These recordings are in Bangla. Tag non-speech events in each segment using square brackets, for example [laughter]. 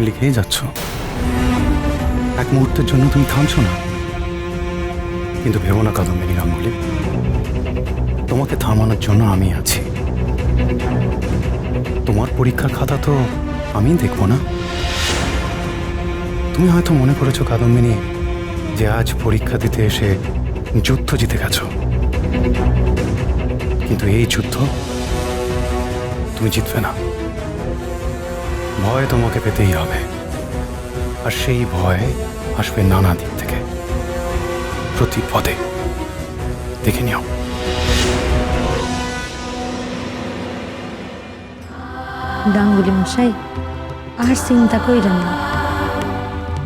লিখেই যাচ্ছ। এক মুহূর্তের জন্য তুমি থামছো না। কিন্তু ভেবো না কাদম্বিনী গাঙ্গুলি তোমাকে থামানোর জন্য আমি আছি। তোমার পরীক্ষার খাতা তো আমি দেখব না। তুমি হয়তো মনে করেছ কাদম্বিনী, যে আজ পরীক্ষা দিতে এসে যুদ্ধ জিতে গেছ। কিন্তু এই যুদ্ধ তুমি জিতবে না। ভয় তোমাকে পেতেই হবে। আর সেই ভয় আসবে নানা দিক থেকে। প্রতি পদে। দেখে নিও। গাঙ্গুলি মশাই, আর চিন্তা কইরেন না।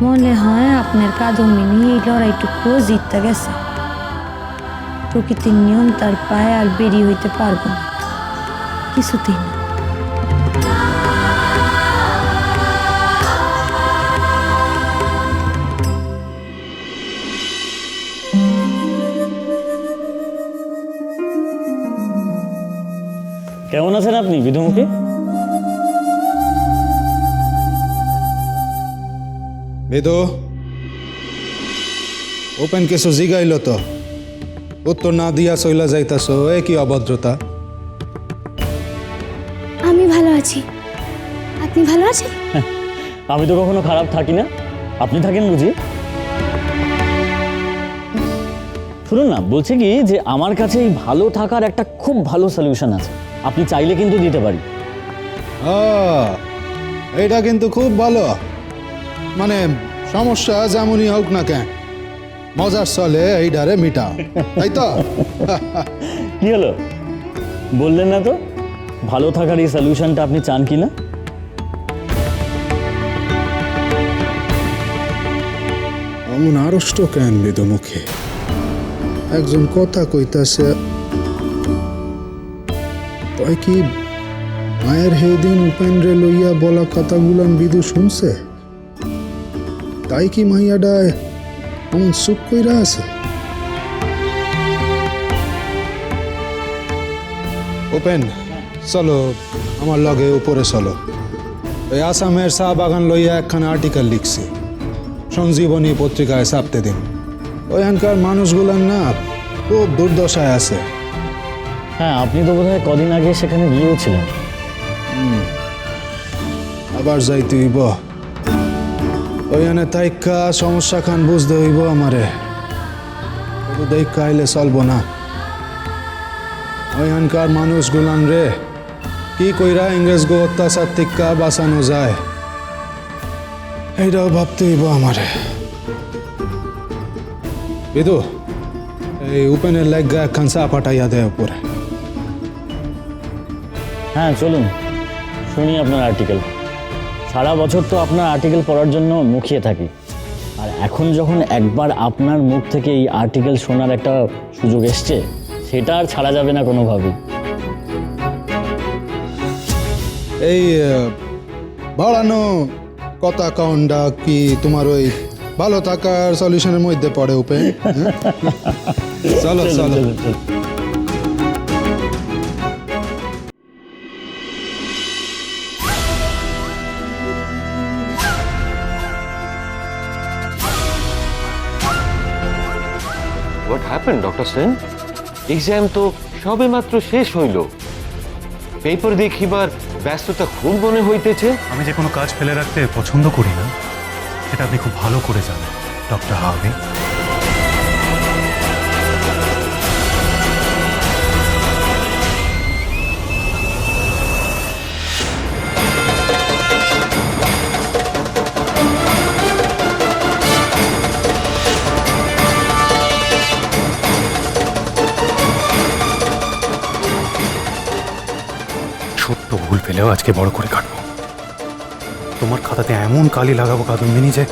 মনে হয় আপনার কাদম্বিনী এই লড়াইটুকু জিততে গেছে। প্রকৃতির নিয়ম তার পায়ে আর বেরিয়ে হইতে পারব না। কিছুতেই না। আপনি বিধুমুখী? বেদো ওপেন কেসো জিগাইল তো। উত্তর না দিয়া চইলা যাইতাছ এ কি অভদ্রতা? আমি ভালো আছি। আপনি ভালো আছেন? আমি তো কখনো খারাপ থাকি না। আপনি থাকেন বুঝি? শুনুন না বলছি কি যে আমার কাছে এই ভালো থাকার একটা খুব ভালো সলিউশন আছে। আপনি চাইলে কিন্তু দিতে পারি। এইটা কিন্তু খুব ভালো। মানে সমস্যা যেমনই হোক না কেন মজার চলে এইটারে মিটাও তাই তো? [laughs] কি হলো? বললেন না তো ভালো থাকার এই সলিউশনটা আপনি চান কি না অমন আড়ষ্ট কেন বেদো মুখে? একজন কথা কইতাছে কি? মায়ের হেদিন উপেন্দ্রে লইয়া বলা কথাগুলান বিদু শুনছে? তাই কি মাইয়াডায় অমন চুপ কইরা আছে? ওপেন চলো, আমার লগে উপরে চলো। ওই আসামের চা বাগান লইয়া একখানা আর্টিকেল লিখছি। সঞ্জীবনী পত্রিকায় ছাপতে দিন। ওইখানকার মানুষগুলার না খুব দুর্দশায় আছে। হ্যাঁ আপনি তো বোধহয় কদিন আগে সেখানে গিয়েছিলেন আবার যাইতে হইব। ওইখানে তাইকা সমস্যা খান বুঝতে হইব আমারে। দেখা আইলে চলবো না। ওইখানকার মানুষগুলান রে, কি কইরা ইংরেজ গো অত্যাচার টিক্কা বাঁচানো যায়? এইটাও ভাবতে হইব আমারে। বিদু, এই উপেনের লেগা একখান চা পাঠাইয়া দেয় উপরে। হ্যাঁ চলুন। শুনি আপনার আর্টিকেল সারা বছর তো আপনার আর্টিকেল পড়ার জন্য মুখিয়ে থাকি। আর এখন যখন একবার আপনার মুখ থেকে এই আর্টিকেল শোনার একটা সুযোগ এসছে সেটা আর ছাড়া যাবে না কোনোভাবেই। এই বাড়ানো কথা কাউন্ডা কি তোমার ওই ভালো থাকার সলিউশনের মধ্যে পড়ে উপে হ্যাঁ? [laughs] চলো চলো। What happen doctor Sen exam তো সবে মাত্র শেষ হইল। পেপার দেখিবার ব্যস্ততা খুব মনে হইতেছে। আমি যে কোনো কাজ ফেলে রাখতে পছন্দ করি না, সেটা আপনি খুব ভালো করে জানেন ডক্টর হার্ভে আজকে বড় করে কাটবো। তোমার খাতাতে এমন কালি লাগাবো কাদম্বিনী যে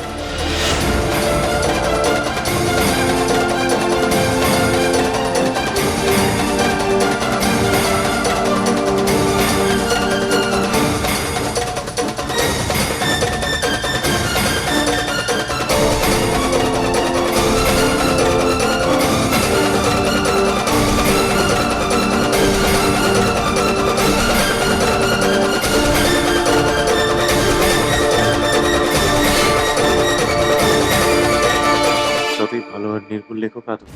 লেখো কাঁদো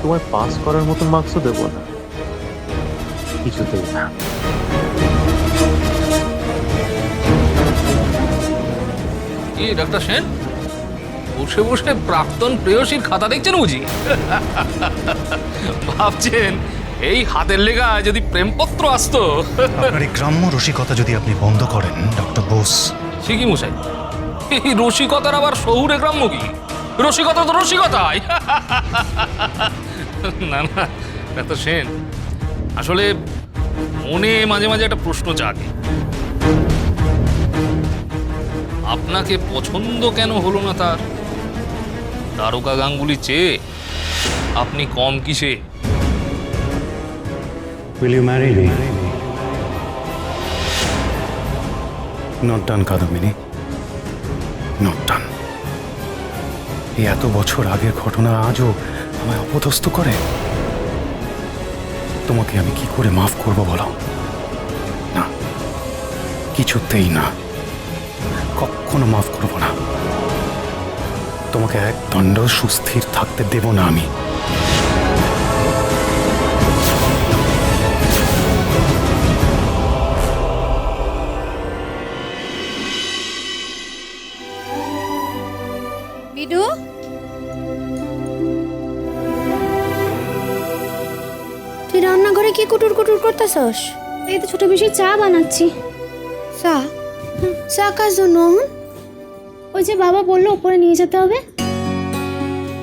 তোমায় পাস করার মতন মার্কসও দেবো না। কিছুতেই না। কি ডাক্তার সেন? বসে বসে প্রাক্তন প্রেয়সীর খাতা দেখছেন বুঝি? ভাবছেন এই হাতের লেখা যদি প্রেমপত্র আসতো। আপনার এই গ্রাম্য রসিকতা যদি আপনি বন্ধ করেন ডক্টর বোস। সে কি মশাই। এই রসিকতার আবার শহুরে গ্রাম্য কি? রসিকতা তো রসিকতাই। না না, ডাক্তার সেন, আসলে মনে মাঝে মাঝে একটা প্রশ্ন জাগে। আপনাকে পছন্দ কেন হলো না তার? তারকা গাঙ্গুলি চেয়ে আপনি কম কিসে? Will you marry Not done. এই এত বছর আগের ঘটনা আজও আমায় অপদস্থ করে? তোমাকে আমি কি করে মাফ করব বলো? না, কিছুতেই না। কখনো মাফ করব না। তোমাকে এক দণ্ড সুস্থির থাকতে দেব না আমি। রান্নাঘরে কি কুটুর কুটুর করতেছস? এই তো ছোট বেশি চা বানাচ্ছি। চা? চা কার জন্য? ওই যে বাবা বলল উপরে নিয়ে যেতে হবে।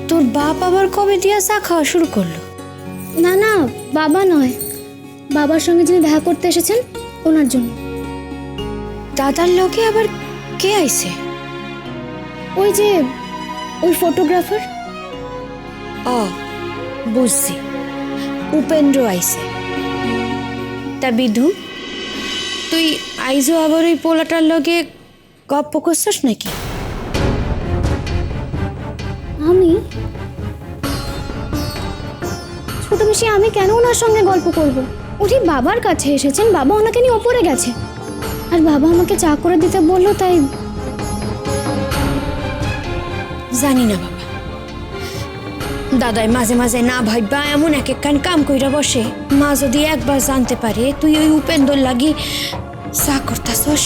তোর বাপ আবার কবে দিয়া চা খাওয়া শুরু করল? না না বাবা নয়। বাবার সঙ্গে যিনি দেখা করতে এসেছেন ওনার জন্য। দাদার লোকে আবার কে আইছে? ওই যে ওই ফটোগ্রাফার। ও বুঝছি। উপেন্দ্র আইছে। তা বিধু। তুই আইজো আবার ওই পোলাটার লগে গপ্প করছস নাকি? আমি? ছোট বেশি আমি কেন ওনার সঙ্গে গল্প করব? উনি বাবার কাছে এসেছেন বাবা ওনাকে নিয়ে ওপরে গেছে। আর বাবা আমাকে চা করে দিতে বলল তাই জানি না বাবা। দাদাই মাঝে মাঝে না ভাইবা এমন এক একখান কাম কইরা বসে। মা যদি একবার জানতে পারে তুই ওই উপেন্দর লাগি চা করতাছস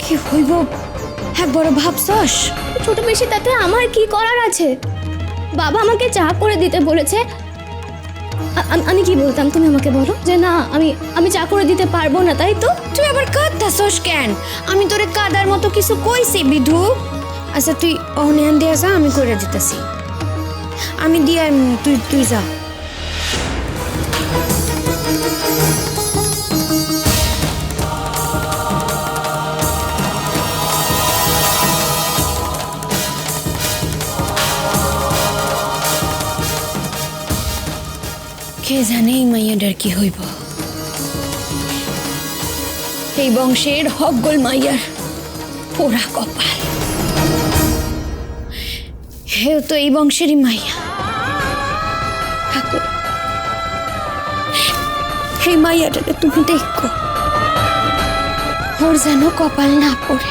কি হইব? একবার ভাবছস? ছোট বেশি তাতে আমার কি করার আছে? বাবা আমাকে চা করে দিতে বলেছে। আমি কি বলতাম তুমি আমাকে বলো? যে না আমি আমি চা করে দিতে পারব না তাই তো? তুই আবার কাঁদতাছস কেন? আমি তোরে কাদার মতো কিছু কইছি বিধু। আচ্ছা তুই অহনিয়ান দিয়া যা আমি করে দিতেছি। আমি দিয়া তুই তুই যা। কে জানে এই মাইয়াটার কি হইব? এই বংশের হকগোল মাইয়ার পোড়া কপাল। হেও তো এই বংশেরই মাইয়া। এই মাইয়াটাকে তুমি দেখো। ওর যেন কপাল না পড়ে।